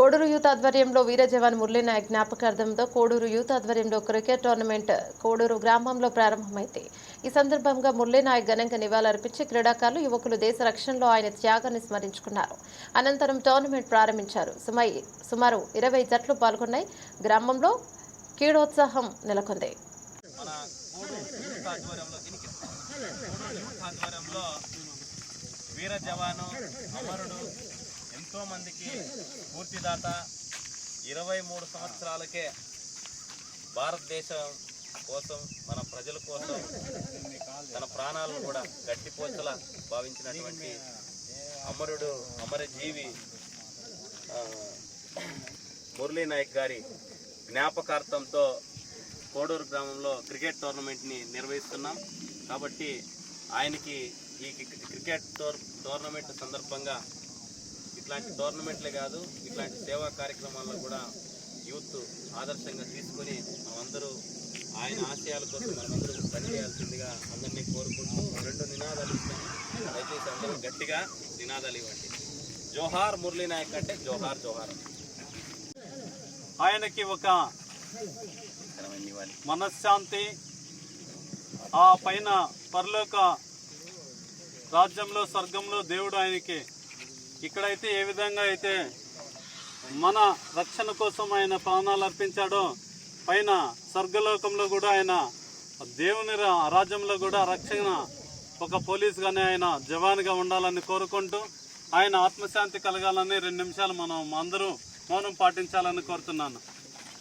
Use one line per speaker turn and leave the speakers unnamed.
Koduru youth ఆధ్వర్యంలో వీర జవాన్ మురళీనాయక్ జ్ఞాపకార్థంతో కోడూరు యూత్ ఆధ్వర్యంలో క్రికెట్ టోర్నమెంట్ కోడూరు గ్రామంలో ప్రారంభమైంది. ఈ సందర్భంగా మురళీనాయక్ ఘనంగా నివాళులర్పించి క్రీడాకారులు యువకులు దేశ రక్షణలో ఆయన త్యాగాన్ని స్మరించుకున్నారు. అనంతరం టోర్నమెంట్ ప్రారంభించారు. సుమై సుమారు ఇరవై జట్లు పాల్గొన్నాయి. గ్రామంలో క్రీడోత్సాహం నెలకొంది.
వీర జవాను అమరుడు ఎంతో మందికి పూర్తిదాత ఇరవై మూడు సంవత్సరాలకే భారతదేశం కోసం మన ప్రజల కోసం తన ప్రాణాలను కూడా గట్టిపోచలా భావించినటువంటి అమరుడు అమరజీవి మురళీ నాయక్ గారి జ్ఞాపకార్థంతో కోడూరు గ్రామంలో క్రికెట్ టోర్నమెంట్ని నిర్వహిస్తున్నాం. కాబట్టి ఆయనకి ఈ క్రికెట్ టోర్ టోర్నమెంట్ సందర్భంగా ఇట్లాంటి టోర్నమెంట్లే కాదు ఇట్లాంటి సేవా కార్యక్రమాల్లో కూడా యూత్ ఆదర్శంగా తీసుకొని మనమందరూ ఆయన ఆశయాల కోసం మనమందరూ పనిచేయాల్సిందిగా అందరినీ కోరుకుంటూ రెండు నినాదాలు ఇస్తాను. దయచేసి అందరూ గట్టిగా నినాదాలు ఇవ్వండి. జోహార్ మురళీ నాయక్ అంటే జోహార్ జోహార్.
ఆయనకి ఒక మనశ్శాంతి ఆ పైన పరలోక రాజ్యంలో స్వర్గంలో దేవుడు ఆయనకి. ఇక్కడైతే ఏ విధంగా అయితే మన రక్షణ కోసం ఆయన ప్రాణాలు అర్పించాడో పైన స్వర్గలోకంలో కూడా ఆయన దేవుని రాజ్యంలో కూడా రక్షణ ఒక పోలీస్గానే ఆయన జవాన్గా ఉండాలని కోరుకుంటూ ఆయన ఆత్మశాంతి కలగాలని రెండు నిమిషాలు మనం అందరూ మౌనం పాటించాలని కోరుతున్నాను.